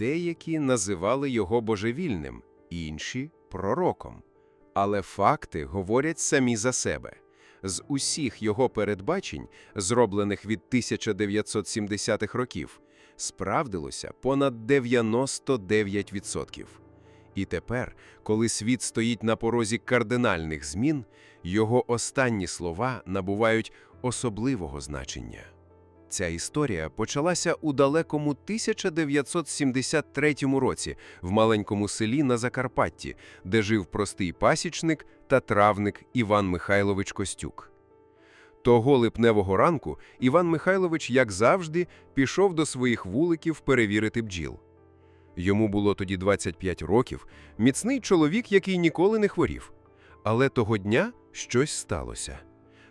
Деякі називали його божевільним, інші пророком. Але факти говорять самі за себе. З усіх його передбачень, зроблених від 1970-х років, справдилося понад 99%. І тепер, коли світ стоїть на порозі кардинальних змін, його останні слова набувають особливого значення. Ця історія почалася у далекому 1973 році в маленькому селі на Закарпатті, де жив простий пасічник та травник Іван Михайлович Костюк. Того липневого ранку Іван Михайлович, як завжди, пішов до своїх вуликів перевірити бджіл. Йому було тоді 25 років, міцний чоловік, який ніколи не хворів. Але того дня щось сталося.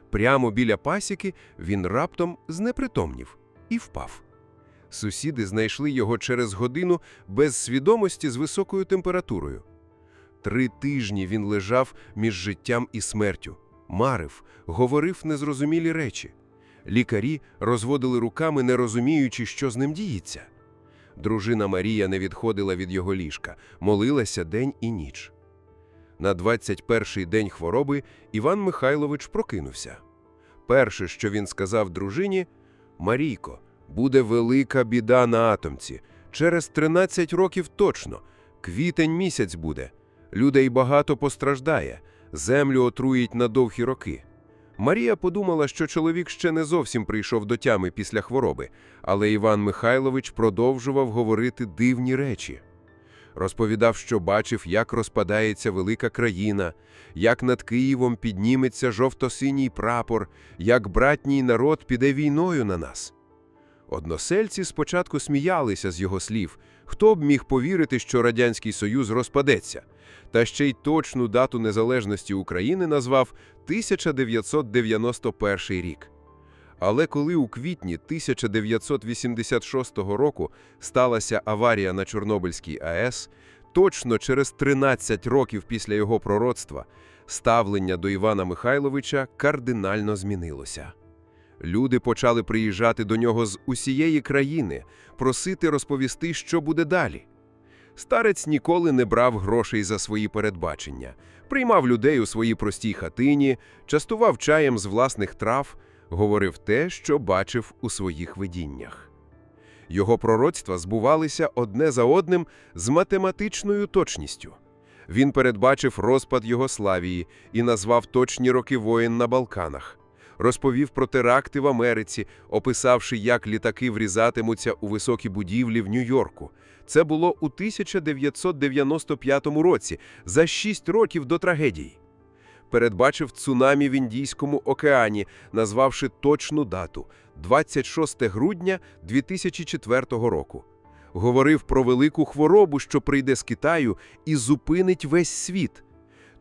Прямо біля пасіки він раптом знепритомнів і впав. Сусіди знайшли його через годину без свідомості з високою температурою. Три тижні він лежав між життям і смертю, марив, говорив незрозумілі речі. Лікарі розводили руками, не розуміючи, що з ним діється. Дружина Марія не відходила від його ліжка, молилася день і ніч. На 21-й день хвороби Іван Михайлович прокинувся. Перше, що він сказав дружині, «Марійко, буде велика біда на атомці. Через 13 років точно. Квітень місяць буде. Людей багато постраждає. Землю отруїть на довгі роки». Марія подумала, що чоловік ще не зовсім прийшов до тями після хвороби, але Іван Михайлович продовжував говорити дивні речі. Розповідав, що бачив, як розпадається велика країна, як над Києвом підніметься жовто-синій прапор, як братній народ піде війною на нас. Односельці спочатку сміялися з його слів, хто б міг повірити, що Радянський Союз розпадеться, та ще й точну дату незалежності України назвав 1991 рік. Але коли у квітні 1986 року сталася аварія на Чорнобильській АЕС, точно через 13 років після його пророцтва ставлення до Івана Михайловича кардинально змінилося. Люди почали приїжджати до нього з усієї країни, просити розповісти, що буде далі. Старець ніколи не брав грошей за свої передбачення, приймав людей у своїй простій хатині, частував чаєм з власних трав, говорив те, що бачив у своїх видіннях. Його пророцтва збувалися одне за одним з математичною точністю. Він передбачив розпад Йогославії і назвав точні роки воєн на Балканах, розповів про теракти в Америці, описавши, як літаки врізатимуться у високі будівлі в Нью-Йорку. Це було у 1995 році, за шість років до трагедії. Передбачив цунамі в Індійському океані, назвавши точну дату 26 грудня 2004 року. Говорив про велику хворобу, що прийде з Китаю і зупинить весь світ.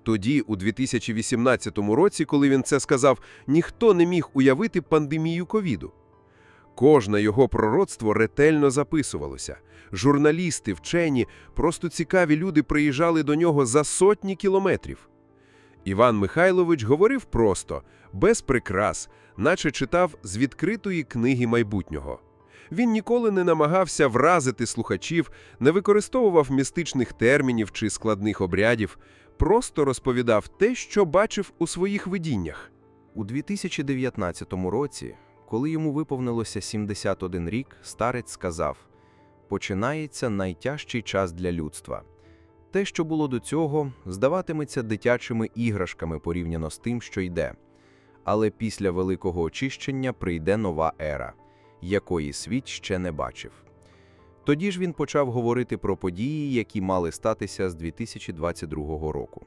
Тоді, у 2018 році, коли він це сказав, ніхто не міг уявити пандемію ковіду. Кожне його пророцтво ретельно записувалося. Журналісти, вчені, просто цікаві люди приїжджали до нього за сотні кілометрів. Іван Михайлович говорив просто, без прикрас, наче читав з відкритої книги майбутнього. Він ніколи не намагався вразити слухачів, не використовував містичних термінів чи складних обрядів, просто розповідав те, що бачив у своїх видіннях. У 2019 році, коли йому виповнилося 71 рік, старець сказав: починається найтяжчий час для людства. Те, що було до цього, здаватиметься дитячими іграшками порівняно з тим, що йде. Але після великого очищення прийде нова ера, якої світ ще не бачив. Тоді ж він почав говорити про події, які мали статися з 2022 року.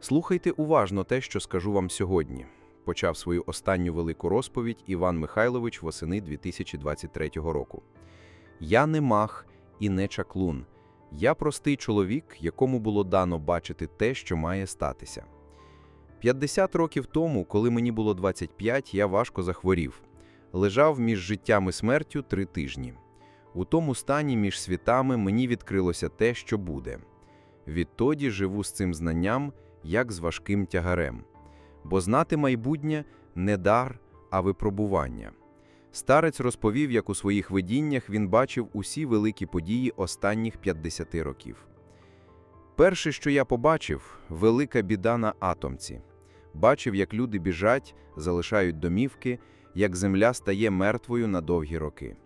Слухайте уважно те, що скажу вам сьогодні. Почав свою останню велику розповідь Іван Михайлович восени 2023 року. Я не мах і не чаклун. Я простий чоловік, якому було дано бачити те, що має статися. 50 років тому, коли мені було 25, я важко захворів. Лежав між життям і смертю три тижні. У тому стані між світами мені відкрилося те, що буде. Відтоді живу з цим знанням, як з важким тягарем. Бо знати майбутнє не дар, а випробування. Старець розповів, як у своїх видіннях він бачив усі великі події останніх 50 років. Перше, що я побачив, велика біда на атомці. Бачив, як люди біжать, залишають домівки, як земля стає мертвою на довгі роки.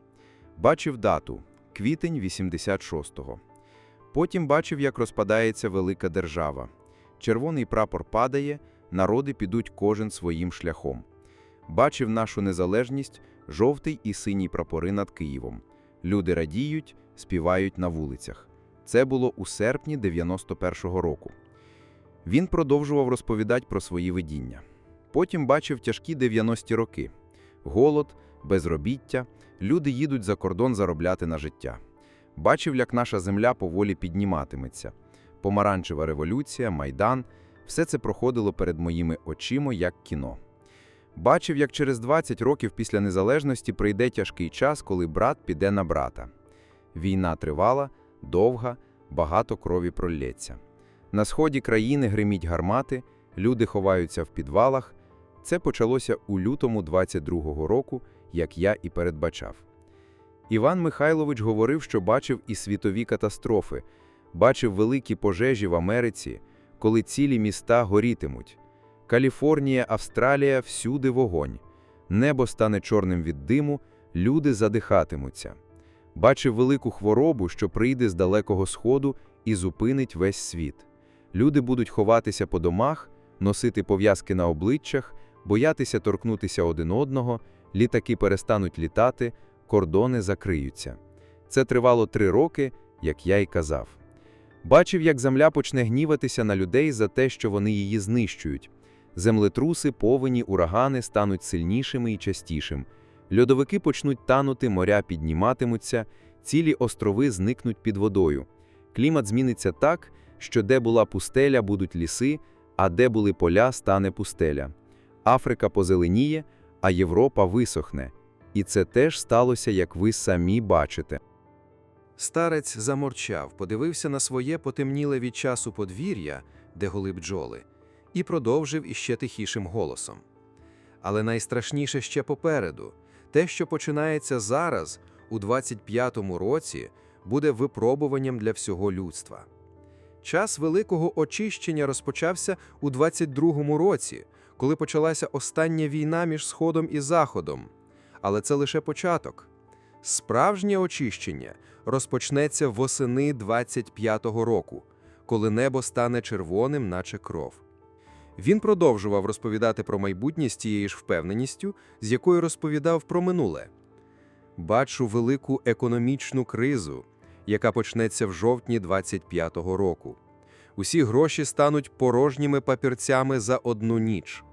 Бачив дату – квітень 86-го. Потім бачив, як розпадається велика держава. Червоний прапор падає, народи підуть кожен своїм шляхом. Бачив нашу незалежність, жовтий і синій прапори над Києвом. Люди радіють, співають на вулицях. Це було у серпні 91-го року. Він продовжував розповідати про свої видіння. Потім бачив тяжкі 90-ті роки. Голод, безробіття, люди їдуть за кордон заробляти на життя. Бачив, як наша земля поволі підніматиметься. Помаранчева революція, Майдан – все це проходило перед моїми очима як кіно. Бачив, як через 20 років після незалежності прийде тяжкий час, коли брат піде на брата. Війна тривала, довга, багато крові пролється. На сході країни гриміть гармати, люди ховаються в підвалах. Це почалося у лютому 22-го року, як я і передбачав. Іван Михайлович говорив, що бачив і світові катастрофи, бачив великі пожежі в Америці, коли цілі міста горітимуть. Каліфорнія, Австралія – всюди вогонь. Небо стане чорним від диму, люди задихатимуться. Бачив велику хворобу, що прийде з далекого сходу і зупинить весь світ. Люди будуть ховатися по домах, носити пов'язки на обличчях, боятися торкнутися один одного, літаки перестануть літати, кордони закриються. Це тривало три роки, як я й казав. Бачив, як земля почне гніватися на людей за те, що вони її знищують. Землетруси, повені, урагани стануть сильнішими і частішим. Льодовики почнуть танути, моря підніматимуться, цілі острови зникнуть під водою. Клімат зміниться так, що де була пустеля, будуть ліси, а де були поля, стане пустеля. Африка позеленіє, а Європа висохне. І це теж сталося, як ви самі бачите. Старець заморчав, подивився на своє потемніле від часу подвір'я, де голи бджоли, і продовжив іще тихішим голосом. Але найстрашніше ще попереду те, що починається зараз, у 25-му році, буде випробуванням для всього людства. Час великого очищення розпочався у 22-му році, коли почалася остання війна між Сходом і Заходом. Але це лише початок. Справжнє очищення розпочнеться восени 25-го року, коли небо стане червоним, наче кров. Він продовжував розповідати про майбутнє з тією ж впевненістю, з якою розповідав про минуле. Бачу велику економічну кризу, яка почнеться в жовтні 25-го року. Усі гроші стануть порожніми папірцями за одну ніч.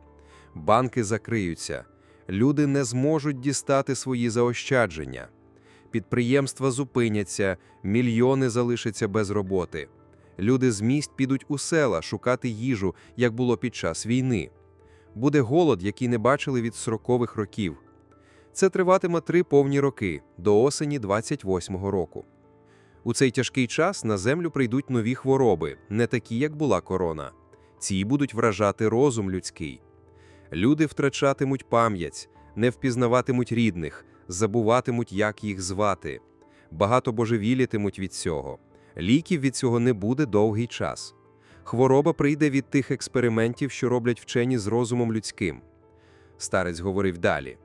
Банки закриються, люди не зможуть дістати свої заощадження. Підприємства зупиняться, мільйони залишаться без роботи. Люди з міст підуть у села шукати їжу, як було під час війни. Буде голод, який не бачили від сорокових років. Це триватиме три повні роки до осені 28-го року. У цей тяжкий час на землю прийдуть нові хвороби, не такі, як була корона. Ці будуть вражати розум людський. Люди втрачатимуть пам'ять, не впізнаватимуть рідних, забуватимуть, як їх звати. Багато божевілітимуть від цього. Ліків від цього не буде довгий час. Хвороба прийде від тих експериментів, що роблять вчені з розумом людським. Старець говорив далі.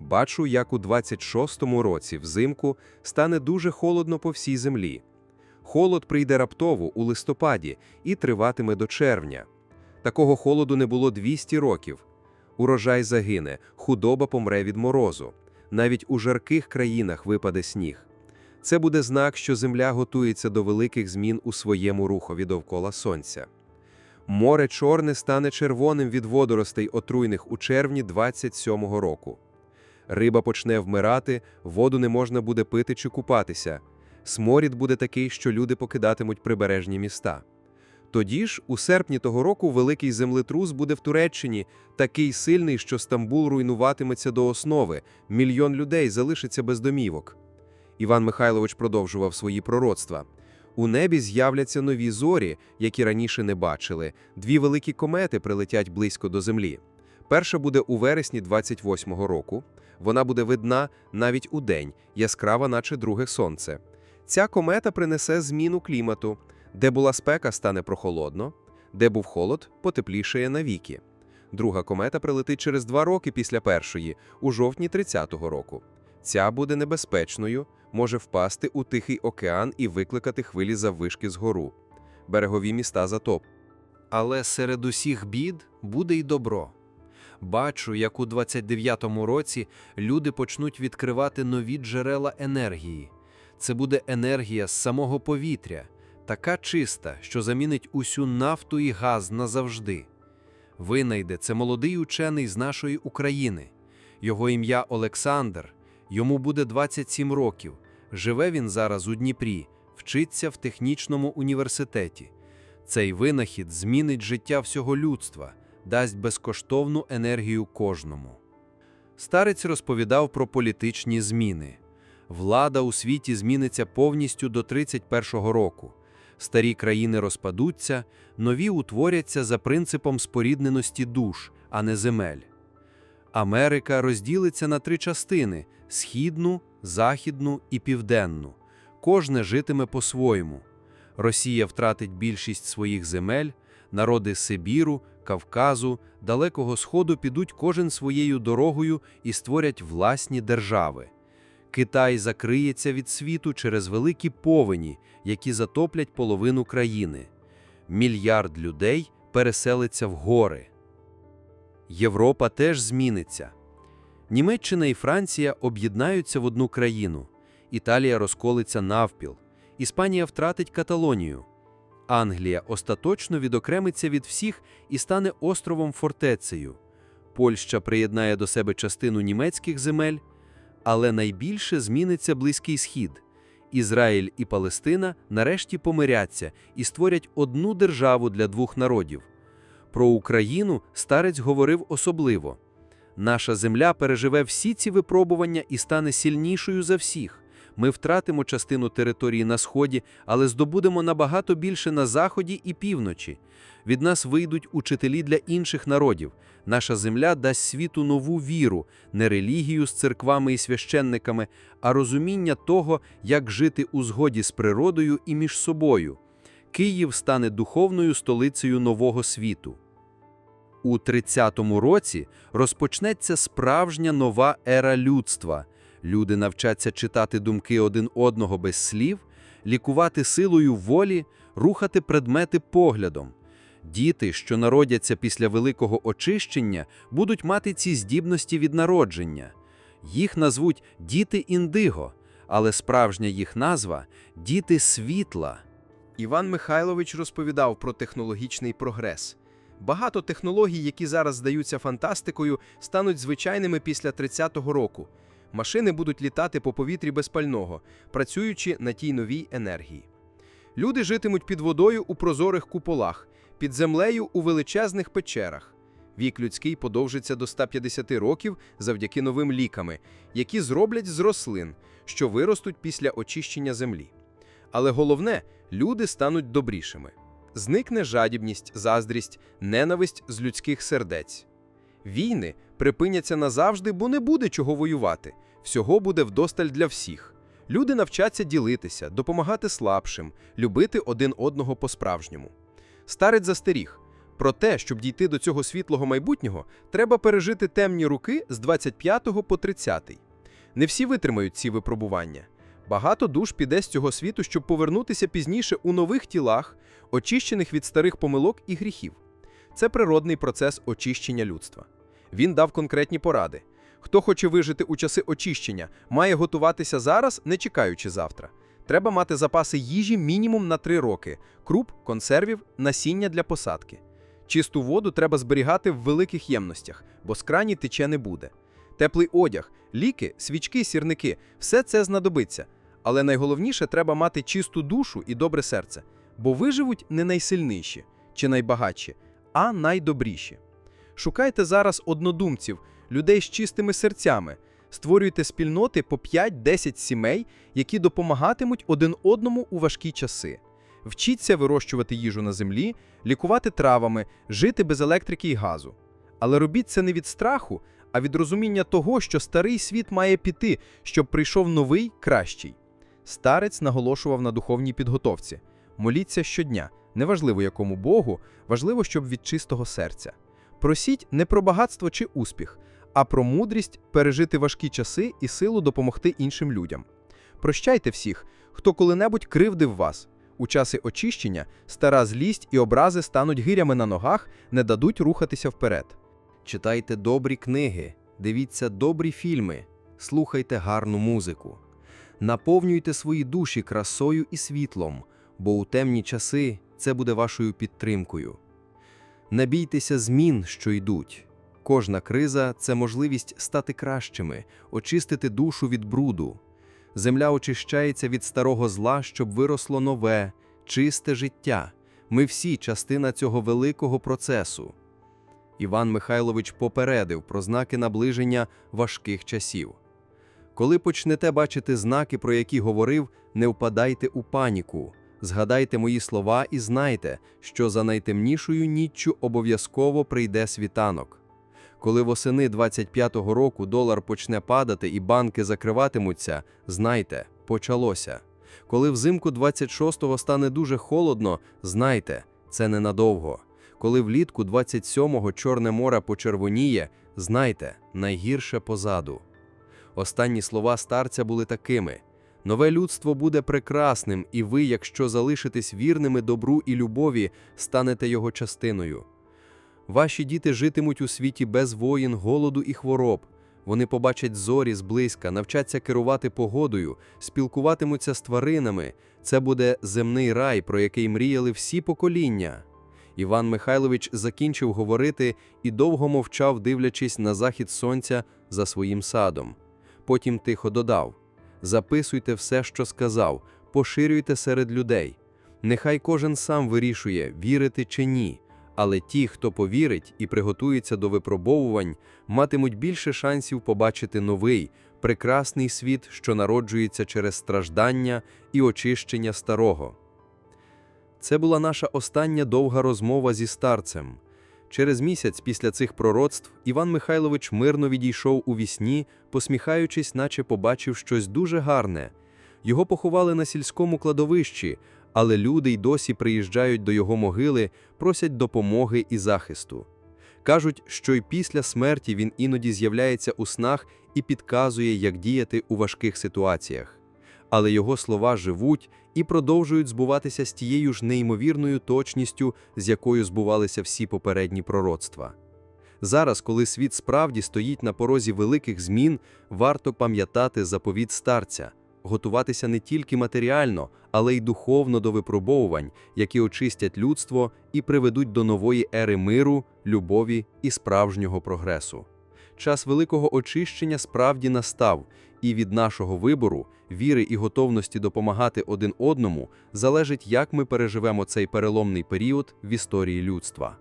Бачу, як у 26-му році взимку стане дуже холодно по всій землі. Холод прийде раптово у листопаді і триватиме до червня. Такого холоду не було 200 років. Урожай загине, худоба помре від морозу. Навіть у жарких країнах випаде сніг. Це буде знак, що Земля готується до великих змін у своєму рухові довкола Сонця. Море Чорне стане червоним від водоростей отруйних у червні 27-го року. Риба почне вмирати, воду не можна буде пити чи купатися. Сморід буде такий, що люди покидатимуть прибережні міста. Тоді ж, у серпні того року, великий землетрус буде в Туреччині, такий сильний, що Стамбул руйнуватиметься до основи, мільйон людей залишиться без домівок. Іван Михайлович продовжував свої пророцтва. У небі з'являться нові зорі, які раніше не бачили. Дві великі комети прилетять близько до землі. Перша буде у вересні 28-го року. Вона буде видна навіть у день, яскрава, наче друге сонце. Ця комета принесе зміну клімату. Де була спека, стане прохолодно, де був холод, потеплішає навіки. Друга комета прилетить через два роки після першої, у жовтні 30-го року. Ця буде небезпечною, може впасти у Тихий океан і викликати хвилі заввишки згору. Берегові міста затоп. Але серед усіх бід буде й добро. Бачу, як у 29-му році люди почнуть відкривати нові джерела енергії. Це буде енергія з самого повітря, така чиста, що замінить усю нафту і газ назавжди. Винайде це молодий учений з нашої України. Його ім'я Олександр, йому буде 27 років. Живе він зараз у Дніпрі, вчиться в технічному університеті. Цей винахід змінить життя всього людства, дасть безкоштовну енергію кожному. Старець розповідав про політичні зміни. Влада у світі зміниться повністю до 31-го року. Старі країни розпадуться, нові утворяться за принципом спорідненості душ, а не земель. Америка розділиться на три частини: східну, західну і південну. Кожне житиме по-своєму. Росія втратить більшість своїх земель, народи Сибіру, Кавказу, Далекого Сходу підуть кожен своєю дорогою і створять власні держави. Китай закриється від світу через великі повені, які затоплять половину країни. Мільярд людей переселиться в гори. Європа теж зміниться. Німеччина і Франція об'єднаються в одну країну. Італія розколиться навпіл. Іспанія втратить Каталонію. Англія остаточно відокремиться від всіх і стане островом-фортецею. Польща приєднає до себе частину німецьких земель, але найбільше зміниться Близький Схід. Ізраїль і Палестина нарешті помиряться і створять одну державу для двох народів. Про Україну старець говорив особливо. Наша земля переживе всі ці випробування і стане сильнішою за всіх. Ми втратимо частину території на сході, але здобудемо набагато більше на заході і півночі. Від нас вийдуть учителі для інших народів. Наша земля дасть світу нову віру, не релігію з церквами і священниками, а розуміння того, як жити у згоді з природою і між собою. Київ стане духовною столицею нового світу. У 30-му році розпочнеться справжня нова ера людства. Люди навчаться читати думки один одного без слів, лікувати силою волі, рухати предмети поглядом. Діти, що народяться після великого очищення, будуть мати ці здібності від народження. Їх назвуть діти індиго, але справжня їх назва діти світла. Іван Михайлович розповідав про технологічний прогрес. Багато технологій, які зараз здаються фантастикою, стануть звичайними після 30-го року. Машини будуть літати по повітрі без пального, працюючи на тій новій енергії. Люди житимуть під водою у прозорих куполах, під землею у величезних печерах. Вік людський подовжиться до 150 років завдяки новим ліками, які зроблять з рослин, що виростуть після очищення землі. Але головне, люди стануть добрішими. Зникне жадібність, заздрість, ненависть з людських сердець. Війни припиняться назавжди, бо не буде чого воювати. Всього буде вдосталь для всіх. Люди навчаться ділитися, допомагати слабшим, любити один одного по-справжньому. Старець застеріг. Про те, щоб дійти до цього світлого майбутнього, треба пережити темні руки з 25 по 30. Не всі витримають ці випробування. Багато душ піде з цього світу, щоб повернутися пізніше у нових тілах, очищених від старих помилок і гріхів. Це природний процес очищення людства. Він дав конкретні поради. Хто хоче вижити у часи очищення, має готуватися зараз, не чекаючи завтра. Треба мати запаси їжі мінімум на 3 роки, круп, консервів, насіння для посадки. Чисту воду треба зберігати в великих ємностях, бо з крані тече не буде. Теплий одяг, ліки, свічки, сірники все це знадобиться. Але найголовніше треба мати чисту душу і добре серце, бо виживуть не найсильніші чи найбагатші, а найдобріші. Шукайте зараз однодумців, людей з чистими серцями, створюйте спільноти по 5-10 сімей, які допомагатимуть один одному у важкі часи. Вчіться вирощувати їжу на землі, лікувати травами, жити без електрики і газу. Але робіть це не від страху, а від розуміння того, що старий світ має піти, щоб прийшов новий, кращий. Старець наголошував на духовній підготовці. Моліться щодня, неважливо якому Богу, важливо, щоб від чистого серця. Просіть не про багатство чи успіх, а про мудрість пережити важкі часи і силу допомогти іншим людям. Прощайте всіх, хто коли-небудь кривдив вас. У часи очищення стара злість і образи стануть гирями на ногах, не дадуть рухатися вперед. Читайте добрі книги, дивіться добрі фільми, слухайте гарну музику. Наповнюйте свої душі красою і світлом, бо у темні часи це буде вашою підтримкою. Не бійтеся змін, що йдуть. Кожна криза це можливість стати кращими, очистити душу від бруду. Земля очищається від старого зла, щоб виросло нове, чисте життя. Ми всі частина цього великого процесу. Іван Михайлович попередив про знаки наближення важких часів. Коли почнете бачити знаки, про які говорив, не впадайте у паніку. Згадайте мої слова і знайте, що за найтемнішою ніччю обов'язково прийде світанок. Коли восени 25-го року долар почне падати і банки закриватимуться, знайте, почалося. Коли взимку 26-го стане дуже холодно, знайте, це ненадовго. Коли влітку 27-го Чорне море почервоніє, знайте, найгірше позаду. Останні слова старця були такими: нове людство буде прекрасним, і ви, якщо залишитесь вірними добру і любові, станете його частиною. Ваші діти житимуть у світі без воїн, голоду і хвороб. Вони побачать зорі зблизька, навчаться керувати погодою, спілкуватимуться з тваринами. Це буде земний рай, про який мріяли всі покоління. Іван Михайлович закінчив говорити і довго мовчав, дивлячись на захід сонця за своїм садом. Потім тихо додав: Записуйте все, що сказав, поширюйте серед людей. Нехай кожен сам вирішує, вірити чи ні. Але ті, хто повірить і приготується до випробовувань, матимуть більше шансів побачити новий, прекрасний світ, що народжується через страждання і очищення старого. Це була наша остання довга розмова зі старцем. Через місяць після цих пророцтв Іван Михайлович мирно відійшов у вісні, посміхаючись, наче побачив щось дуже гарне. Його поховали на сільському кладовищі, але люди й досі приїжджають до його могили, просять допомоги і захисту. Кажуть, що й після смерті він іноді з'являється у снах і підказує, як діяти у важких ситуаціях. Але його слова живуть і продовжують збуватися з тією ж неймовірною точністю, з якою збувалися всі попередні пророцтва. Зараз, коли світ справді стоїть на порозі великих змін, варто пам'ятати заповіт старця, готуватися не тільки матеріально, але й духовно до випробовувань, які очистять людство і приведуть до нової ери миру, любові і справжнього прогресу. Час великого очищення справді настав, і від нашого вибору, віри і готовності допомагати один одному залежить, як ми переживемо цей переломний період в історії людства.